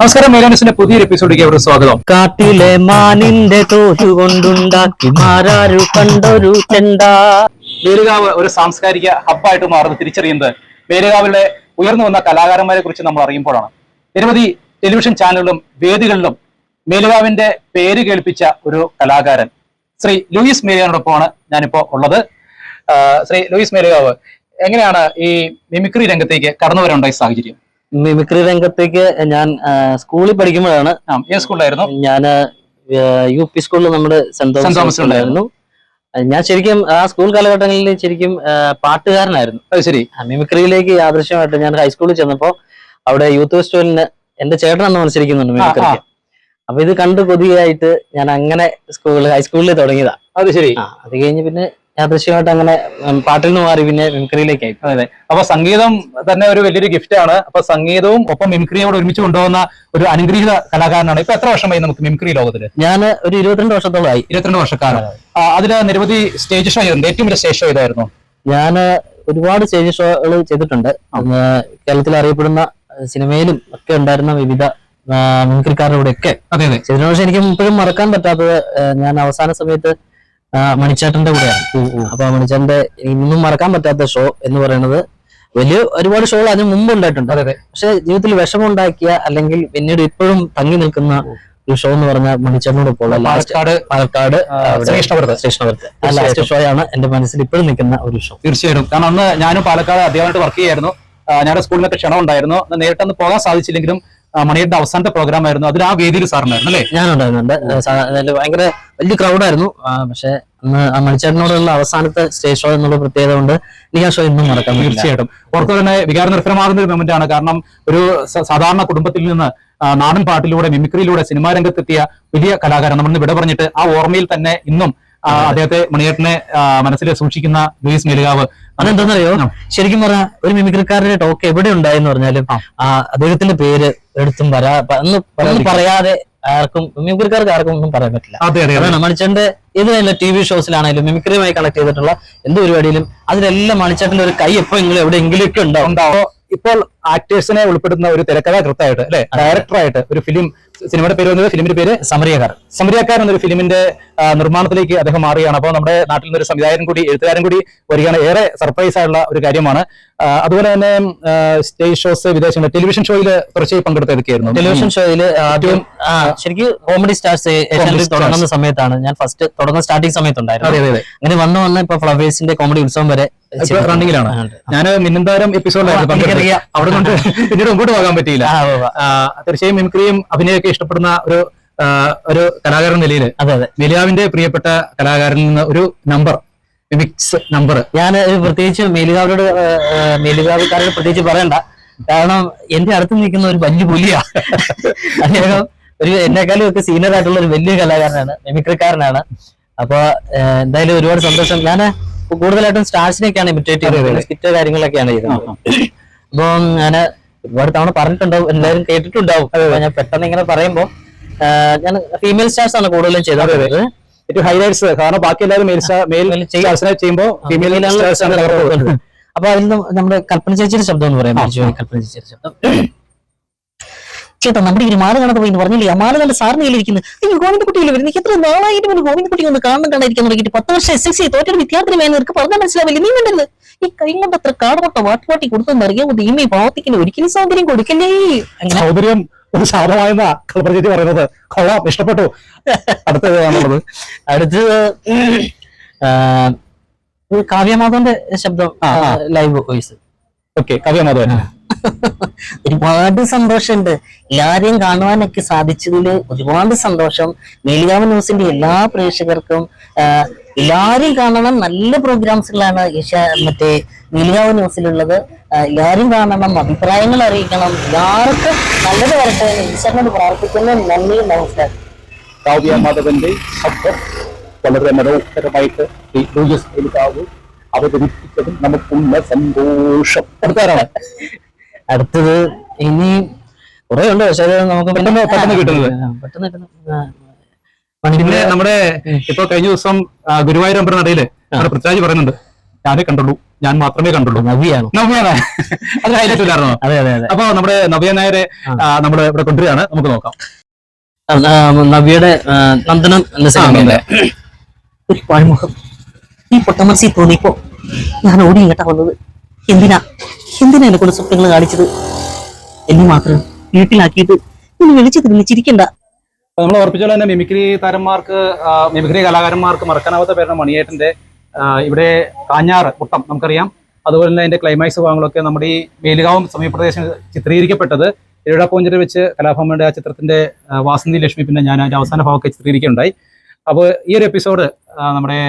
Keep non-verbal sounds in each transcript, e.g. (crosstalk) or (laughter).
നമസ്കാരം മേലാനിസിന്റെ പുതിയൊരു എപ്പിസോഡിലേക്ക് അവരുടെ സ്വാഗതം. കാട്ടിലെ മാനിന്റെ തോറ്റു കൊണ്ടുണ്ടാക്കി മാറാരു കണ്ടൊരു ചെണ്ട. വേലുകാവ് ഒരു സാംസ്കാരിക ഹബ്ബായിട്ട് മാറുന്നത് തിരിച്ചറിയുന്നത് വേലുകാവിലെ ഉയർന്നു വന്ന കലാകാരന്മാരെ കുറിച്ച് നമ്മൾ അറിയുമ്പോഴാണ്. നിരവധി ടെലിവിഷൻ ചാനലുകളിലും വേദികളിലും മേലുകാവിന്റെ പേര് കേൾപ്പിച്ച ഒരു കലാകാരൻ ശ്രീ ലൂയിസ് മേലുകാവിനോടൊപ്പമാണ് ഞാനിപ്പോ ഉള്ളത്. ശ്രീ ലൂയിസ് മേലുകാവ് എങ്ങനെയാണ് ഈ മിമിക്രി രംഗത്തേക്ക് കടന്നു വരേണ്ട ഈ സാഹചര്യം? മിമിക്രി രംഗത്തേക്ക് ഞാൻ സ്കൂളിൽ പഠിക്കുമ്പോഴാണ് ഏത് സ്കൂളിലായിരുന്നു? ഞാൻ യു പി സ്കൂളിൽ നമ്മുടെ സെന്റ് തോമസ് ഉണ്ടായിരുന്നു. ഞാൻ ശരിക്കും ആ സ്കൂൾ കാലഘട്ടങ്ങളിൽ ശരിക്കും പാട്ടുകാരനായിരുന്നു. അത് ശരി. മിമിക്രിയിലേക്ക് യാദൃശ്യമായിട്ട് ഞാൻ ഹൈസ്കൂളിൽ ചെന്നപ്പോ അവിടെ യൂത്ത് ഫെസ്റ്റിവലിന് എന്റെ ചേട്ടൻ അന്ന് മത്സരിക്കുന്നുണ്ട് മിമിക്രിക്ക്. അപ്പൊ ഇത് കണ്ട് കൊതിയായിട്ട് ഞാൻ അങ്ങനെ സ്കൂളിൽ ഹൈസ്കൂളിൽ തുടങ്ങിയതാ. അത് ശരി. അത് കഴിഞ്ഞ് പിന്നെ യാദൃശ്യമായിട്ട് അങ്ങനെ പാട്ടിൽ നിന്ന് മാറി പിന്നെ മിമിക്രിയിലേക്കായി. അതെ. അപ്പൊ സംഗീതം തന്നെ ഒരു വലിയൊരു ഗിഫ്റ്റ് ആണ്. അപ്പൊ സംഗീതവും ഒപ്പം മിമിക്രിയും കൂടെ ഒരുമിച്ച് കൊണ്ടുപോകുന്ന ഒരു അനുഗ്രഹീത കലാകാരനാണ്. ഇപ്പൊ എത്ര വർഷമായി നമുക്ക് മിമിക്രി ലോകത്തിൽ? ഞാൻ ഒരു ഇരുപത്തിരണ്ട് വർഷത്തോളമായി. ഇരുപത്തിരണ്ട് വർഷക്കാലം. അതിന് നിരവധി സ്റ്റേജ് ഷോ ചെയ്തിട്ടുണ്ട്. ഏറ്റവും വലിയ സ്റ്റേജ് ഷോ ഇതായിരുന്നു ഞാൻ ഒരുപാട് സ്റ്റേജ് ഷോകൾ ചെയ്തിട്ടുണ്ട്. കേരളത്തിൽ അറിയപ്പെടുന്ന സിനിമയിലും ഒക്കെ ഉണ്ടായിരുന്ന വിവിധ മിമിക്രിക്കാരുടെ കൂടെ ഒക്കെ അതെ അതെ. ചെയ്തതിനു പക്ഷെ എനിക്ക് ഇപ്പോഴും മറക്കാൻ പറ്റാത്തത് ഞാൻ അവസാന സമയത്ത് മണിച്ചേട്ടന്റെ കൂടെയാണ്. അപ്പൊ മണിച്ചേട്ടന്റെ ഇന്നും മറക്കാൻ പറ്റാത്ത ഷോ എന്ന് പറയുന്നത് വലിയ ഒരുപാട് ഷോകൾ അതിന് മുമ്പ് ഉണ്ടായിട്ടുണ്ട്. പക്ഷെ ജീവിതത്തിൽ വിഷമം ഉണ്ടാക്കിയ അല്ലെങ്കിൽ പിന്നീട് ഇപ്പോഴും തങ്ങി നിൽക്കുന്ന ഒരു ഷോ എന്ന് പറഞ്ഞാൽ മണിച്ചേട്ടനോട് ഇപ്പോൾ പാലക്കാട്. പാലക്കാട് ശ്രീകൃഷ്ണപുരത്ത്. ശ്രീകൃഷ്ണപുരത്ത്. ആ ലാസ്റ്റ് ഷോ ആണ് എന്റെ മനസ്സിൽ ഇപ്പോഴും നിൽക്കുന്ന ഒരു ഷോ തീർച്ചയായിട്ടും. കാരണം അന്ന് ഞാനും പാലക്കാട് അധ്യാപനമായിട്ട് വർക്ക് ചെയ്യായിരുന്നു. ഞങ്ങളുടെ സ്കൂളിനൊക്കെ ക്ഷണം ഉണ്ടായിരുന്നു. നേരിട്ടൊന്ന് പോകാൻ സാധിച്ചില്ലെങ്കിലും മണിയുടെ അവസാനത്തെ പ്രോഗ്രാം ആയിരുന്നു. അതിൽ ആ വേദിയിൽ സാറിനായിരുന്നു അല്ലേ? ഞാനുണ്ടായിരുന്നുണ്ട്. ഭയങ്കര വലിയ ക്രൗഡായിരുന്നു പക്ഷെ മണിച്ചേട്ടനോടുള്ള അവസാനത്തെ സ്റ്റേജ് ഷോ എന്നുള്ള പ്രത്യേകത കൊണ്ട് എനിക്ക് ആ ഷോ ഇന്നും നടക്കാം തീർച്ചയായിട്ടും. ഓർത്തു തന്നെ വികാര നിർഭരമാകുന്ന ഒരു മൊമെന്റ് ആണ്. കാരണം ഒരു സാധാരണ കുടുംബത്തിൽ നിന്ന് നാടൻ പാട്ടിലൂടെ മിമിക്രിയിലൂടെ സിനിമാ രംഗത്തെത്തിയ വലിയ കലാകാരൻ നമ്മൾ വിട പറഞ്ഞിട്ട് ആ ഓർമ്മയിൽ തന്നെ ഇന്നും അദ്ദേഹത്തെ മണിയേട്ടനെ മനസ്സിൽ സൂക്ഷിക്കുന്ന ലൂയിസ് മേലുകാവ് അതെന്താണെന്നറിയോ ആ. ശരിക്കും പറഞ്ഞാൽ ഒരു മിമിക്രിക്കാരുടെ ടോക്ക് എവിടെ ഉണ്ടായെന്ന് പറഞ്ഞാലും അദ്ദേഹത്തിന്റെ പേര് എടുത്തും വരാ ഒന്നും പറയാതെ ആർക്കും മിമിക്രിക്കാർക്ക് ആർക്കും ഒന്നും പറയാൻ പറ്റില്ല. മണിച്ചന്റെ അതാണ് മണിച്ചേട്ടന്റെ ഏതായാലും ടി വി ഷോസിലാണെങ്കിലും മിമിക്രിയുമായി കണക്ട് ചെയ്തിട്ടുള്ള എന്ത് പരിപാടിയിലും അതിലെല്ലാം മണിച്ചേട്ടന്റെ ഒരു കൈ എപ്പോഴെങ്കിലും എവിടെയെങ്കിലും ഒക്കെ ഉണ്ടാവും. ഇപ്പോൾ ആക്ടേഴ്സിനെ ഉൾപ്പെടുന്ന ഒരു തിരക്കഥാകൃത്തായിട്ട് അല്ലെ? ഡയറക്ടറായിട്ട് ഒരു ഫിലിം സിനിമയുടെ പേര് വന്നത് ഫിലിമിന്റെ പേര് സമരിയക്കാരൻ സമരിയാക്കാരൻ എന്നൊരു ഫിലിമിന്റെ നിർമ്മാണത്തിലേക്ക് അദ്ദേഹം മാറുകയാണ്. അപ്പോൾ നമ്മുടെ നാട്ടിൽ നിന്നൊരു സംവിധായകൻ കൂടി എഴുത്തുകാരൻ കൂടി വരികയാണ്. ഏറെ സർപ്രൈസ് ആയിട്ടുള്ള ഒരു കാര്യമാണ്. അതുപോലെ തന്നെ സ്റ്റേജ് ഷോസ് വിദേശങ്ങൾ ടെലിവിഷൻ ഷോയിൽ തുടർച്ചയായി പങ്കെടുത്തതൊക്കെയായിരുന്നു. ടെലിവിഷൻ ഷോയിൽ ആദ്യം ശരിക്കും കോമഡി സ്റ്റാർസ്. തുടങ്ങുന്ന സമയത്താണ്. ഞാൻ ഫസ്റ്റ് തുടങ്ങുന്ന സ്റ്റാർട്ടിംഗ് സമയത്തുണ്ടായിരുന്നു. അതെ അതെ അങ്ങനെ വന്ന് വന്ന ഇപ്പൊ ഫ്ലവേഴ്സിന്റെ കോമഡി ഉത്സവം വരെ ാണ് റണ്ണിങ്ങിലാണ് ഞാൻ മിന്നന്താരം എപ്പിസോഡിലായിരുന്നു. അവിടെ കൊണ്ട് (laughs) പിന്നീട് മുമ്പോട്ട് പോകാൻ പറ്റിയില്ല. തീർച്ചയായും മിമിക്രിയും അഭിനയൊക്കെ ഇഷ്ടപ്പെടുന്ന ഒരു ഒരു കലാകാരൻ നിലയിൽ അതെ അതെ. മെലിയാവിന്റെ പ്രിയപ്പെട്ട കലാകാരനിൽ നിന്ന് ഒരു നമ്പർ മിക്സ് നമ്പർ ഞാൻ പ്രത്യേകിച്ച് മേലുകാവരോട് മേലുകാവക്കാരോട് പ്രത്യേകിച്ച് പറയണ്ട. കാരണം എന്റെ അടുത്ത് നിൽക്കുന്ന ഒരു വലിയ പുലിയാ. അദ്ദേഹം ഒരു എന്നെക്കാളും ഒക്കെ സീനിയർ ആയിട്ടുള്ള ഒരു വലിയ കലാകാരനാണ് മിമിക്രിക്കാരനാണ്. അപ്പൊ എന്തായാലും ഒരുപാട് സന്തോഷം. ഞാൻ കൂടുതലായിട്ടും സ്റ്റാർസിനെയൊക്കെയാണ് ഇമിറ്റേറ്റ് ചെയ്യുന്നത് സ്കിറ്റ് കാര്യങ്ങളൊക്കെയാണ് ചെയ്തത് അപ്പം ഞാൻ ഒരുപാട് തവണ പറഞ്ഞിട്ടുണ്ടാവും എല്ലാവരും കേട്ടിട്ടുണ്ടാവും. ഞാൻ പെട്ടെന്ന് ഇങ്ങനെ പറയുമ്പോൾ ഞാൻ ഫീമെയിൽ സ്റ്റാർസ് ആണ് കൂടുതലും ചെയ്തത്. ഏറ്റവും ഹൈലൈറ്റ്സ് കാരണം ബാക്കി എല്ലാവരും മെയിൽ മെയിൽ സ്റ്റാർസിനെ ചെയ്യുമ്പോൾ ഫീമെയിൽ സ്റ്റാർസ് ആണ്. അപ്പൊ അതിൽ നമ്മുടെ കൽപ്പന ചേച്ചിയുടെ ശബ്ദം എന്ന് പറയാം കൽപ്പന ചേച്ചിയുടെ ശബ്ദം. ചേട്ടാ നമ്മുടെ ഈ മാല കാണാതെ പോയി പറഞ്ഞില്ലേ? ആ മാല നല്ല സാറിന് കയ്യിലിരിക്കുന്നത് അയ്യോ ഗോവിന്ദക്കുട്ടിയിൽ വരുന്നത്? എനിക്ക് എത്ര നാളായിട്ട് പിന്നെ ഗോവിന്ദക്കുട്ടി ഒന്ന് കാണണം കണ്ടായിരിക്കാൻ തുടങ്ങിയിട്ട് പത്ത് വർഷം എസ് എസ് സി തോറ്റൊരു വിദ്യാർത്ഥി വേണം നിനക്ക് പറഞ്ഞാൽ മനസ്സിലാവില്ല? നീ വേണ്ടത് ഈ കൈ കൊണ്ട് അത്ര കാടുപൊട്ട വാട്ടുവാട്ടി കൊടുത്തെന്ന് അറിയാമോ ദൈവമേ പാവത്തിക്കിന് ഒരിക്കലും സൗകര്യം കൊടുക്കല്ലേ? സൗന്ദര്യം ഒരു ശാപമായെന്ന കൽപ്പന പറയുന്നത്. കൊള്ളാം ഇഷ്ടപ്പെട്ടു. അടുത്തത് ഏതാണുള്ളത് അടുത്ത് കാവ്യമാധവന്റെ ശബ്ദം. Live voice okay Kavya Madhavan. ഒരുപാട് സന്തോഷമുണ്ട്. എല്ലാരെയും കാണുവാനൊക്കെ സാധിച്ചതിൽ ഒരുപാട് സന്തോഷം. മേലികാവ് ന്യൂസിന്റെ എല്ലാ പ്രേക്ഷകർക്കും ആ, എല്ലാരെയും കാണണം. നല്ല പ്രോഗ്രാംസുകളാണ് ഏഷ്യ മറ്റേ മേലികാവ് ന്യൂസിലുള്ളത്. എല്ലാരും കാണണം അഭിപ്രായങ്ങൾ അറിയിക്കണം. എല്ലാവർക്കും നല്ലത് വരട്ടെ ഈശ്വരനോട് പ്രാർത്ഥിക്കുന്നു. നന്ദി നമസ്കാരം. കാവ്യ മാധവന്റെ ശബ്ദം വളരെ മനോഹരമായിട്ട് അവതരിപ്പിച്ചതും നമുക്കുള്ള സന്തോഷം. അടുത്താരാണ് (laughs) അടുത്തത് ഇനി കുറെ ഉണ്ട് പക്ഷെ അത് നമുക്ക് പെട്ടെന്ന് പെട്ടെന്ന് കിട്ടുന്നത്. പെട്ടെന്ന് കിട്ടുന്നത്. പിന്നെ നമ്മുടെ ഇപ്പൊ കഴിഞ്ഞ ദിവസം ഗുരുവായൂർ അമ്പല നടയിൽ നമ്മുടെ പൃഥ്വിരാജ് പറയുന്നുണ്ട് ഞാനേ കണ്ടുള്ളൂ ഞാൻ മാത്രമേ കണ്ടുള്ളൂ. നവ്യാണ്? നവ്യാണ്? അത് ഹൈലൈറ്റ് ഇല്ലായിരുന്നോ അതെ അതെ അതെ. അപ്പൊ നമ്മുടെ നവ്യ നായരെ നമ്മുടെ ഇവിടെ കൊണ്ടുവരികയാണ്. നമുക്ക് നോക്കാം. നവ്യയുടെ നന്ദനം എന്ന സിനിമയിലെ ഒരു പഴമുഖം. ഈ പൊട്ടമനസ്സിൽ തോന്നിയപ്പോ ഞാൻ ഓടി ഇങ്ങോട്ടാ വന്നത്. എന്തിനാ? എന്തിനാ എന്നെ കൊണ്ട് സ്വപ്നങ്ങൾ കാണിച്ചത്? എന്നെ മാത്രം വീട്ടിലാക്കിയിട്ട് ഇനി വിളിച്ചു തിരിഞ്ഞ് ചിരിക്കണ്ട നമ്മൾ ഓർപ്പിച്ച പോലെ തന്നെ മിമിക്രി താരന്മാർക്ക് മിമിക്രി കലാകാരന്മാർക്ക് മറക്കാനാവാത്ത പേരാണ് മണിയേട്ടന്റെ ഇവിടെ കാഞ്ഞാറ് കുട്ടം നമുക്കറിയാം. അതുപോലെ തന്നെ അതിന്റെ ക്ലൈമാക്സ് ഭാഗങ്ങളൊക്കെ നമ്മുടെ ഈ മേലുകാവും സമീപപ്രദേശം ചിത്രീകരിക്കപ്പെട്ടത്. എഴുടാപ്പൂഞ്ചിൽ വെച്ച് കലാഭവന്റെ ആ ചിത്രത്തിന്റെ വാസന്തി ലക്ഷ്മി പിന്നെ ഞാൻ അതിന്റെ അവസാന ഭാഗമൊക്കെ ചിത്രീകരിക്കുകയുണ്ടായി. അപ്പോൾ ഈ ഒരു എപ്പിസോഡ് നമ്മുടെ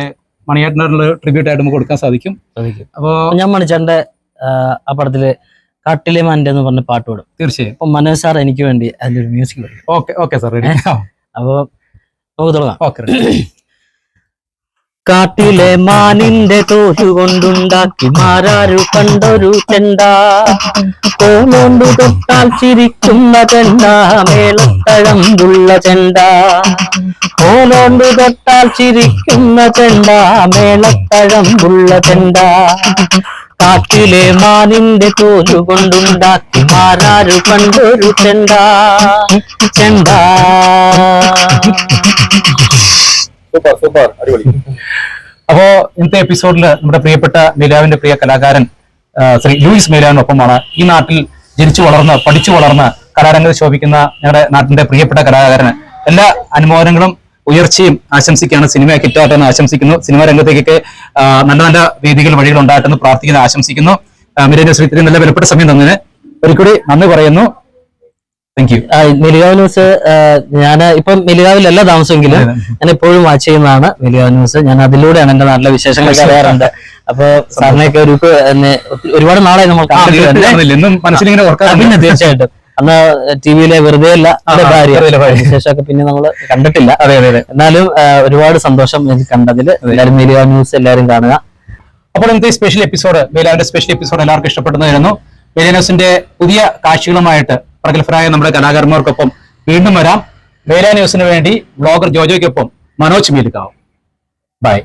മണിയേട്ടനുള്ള ട്രിബ്യൂട്ട് ആയിട്ട് നമുക്ക് കൊടുക്കാൻ സാധിക്കും. അപ്പോൾ ഞാൻ മണിച്ചേട്ടന്റെ ആ, ആ പടത്തിൽ കാട്ടിലെ മന്റെ എന്ന് പറഞ്ഞ പാട്ട് പാടും. തീർച്ചയായും. അപ്പൊ മനോജ് സാർ എനിക്ക് വേണ്ടി അതിന്റെ ഒരു music okay okay sir ready അപ്പൊ നമുക്ക് തുടങ്ങാം. ഓക്കെ (clears throat) കാട്ടിലെ മാനിന്റെ തോറ്റു കൊണ്ടുണ്ടാക്കി മാരാരു കണ്ടൊരു ചെണ്ട. കോലോണ്ടു തൊട്ടാൽ ചിരിക്കുന്ന ചെണ്ട മേളത്തഴമ്പുള്ള ചെണ്ട. കോലോണ്ടു തൊട്ടാൽ ചിരിക്കുന്ന ചെണ്ട മേളത്തഴമ്പുള്ള ചെണ്ട. കാട്ടിലെ മാനിന്റെ തോലുകൊണ്ടുണ്ടാക്കി മാറാറു കണ്ടൊരു ചെണ്ട. ചെണ്ട. Super super. അടിപൊളി. അപ്പോ ഇന്നത്തെ എപ്പിസോഡിൽ നമ്മുടെ പ്രിയപ്പെട്ട മേലാവിന്റെ പ്രിയ കലാകാരൻ ശ്രീ ലൂയിസ് മേലാവിനൊപ്പമാണ് ഈ നാട്ടിൽ ജനിച്ചു വളർന്ന് പഠിച്ചു വളർന്ന് കലാരംഗത്ത് ശോഭിക്കുന്ന ഞങ്ങളുടെ നാട്ടിന്റെ പ്രിയപ്പെട്ട കലാകാരന്. എല്ലാ അനുമോദനങ്ങളും ഉയർച്ചയും ആശംസിക്കുകയാണ് സിനിമ കിട്ടാട്ടെ എന്ന് ആശംസിക്കുന്നു. സിനിമാ രംഗത്തേക്കൊക്കെ നല്ല നല്ല വേദികൾ വഴികൾ ഉണ്ടാകട്ടെന്ന് പ്രാർത്ഥിക്കുന്ന ആശംസിക്കുന്നു. മിരേന്ദ്ര ശ്രീ ഇത്രയും നല്ല വിലപ്പെട്ട സമയം തന്നതിന് ഒരിക്കൽ നന്ദി പറയുന്നു. താങ്ക് യു മെലികാവ് ന്യൂസ് ഞാൻ ഇപ്പം മെലികാവിലല്ല താമസമെങ്കിലും ഞാൻ എപ്പോഴും വാച്ച് ചെയ്യുന്നതാണ് മെലികാവ് ന്യൂസ്. ഞാൻ അതിലൂടെയാണ് എന്റെ നല്ല വിശേഷങ്ങൾ അറിയാറുണ്ട്. അപ്പൊ സാറിനെയൊക്കെ ഒരു ഒരുപാട് നാളായി നമ്മൾ. എന്നും പിന്നെ തീർച്ചയായിട്ടും. അന്ന് ടി വിയിലെ വെറുതെ അല്ല ഭാര്യ. ശേഷമൊക്കെ പിന്നെ നമ്മൾ കണ്ടിട്ടില്ല. അതെ അതെ അതെ. എന്നാലും ഒരുപാട് സന്തോഷം എനിക്ക് കണ്ടതിൽ എല്ലാവരും മീഡിയ ന്യൂസ് എല്ലാവരും കാണുക. അപ്പോൾ ഇന്നത്തെ സ്പെഷ്യൽ എപ്പിസോഡ് വേലാവിന്റെ സ്പെഷ്യൽ എപ്പിസോഡ് എല്ലാവർക്കും ഇഷ്ടപ്പെടുന്നതായിരുന്നു വരുന്നു ന്യൂസിന്റെ പുതിയ കാഴ്ചകളുമായിട്ട് പ്രഗത്ഭരായ നമ്മുടെ കലാകാരന്മാർക്കൊപ്പം വീണ്ടും വരാം. വേലാ ന്യൂസിന് വേണ്ടി ബ്ലോഗർ ജോജോയ്ക്കൊപ്പം മനോജ് മീലിക്കാവും ബൈ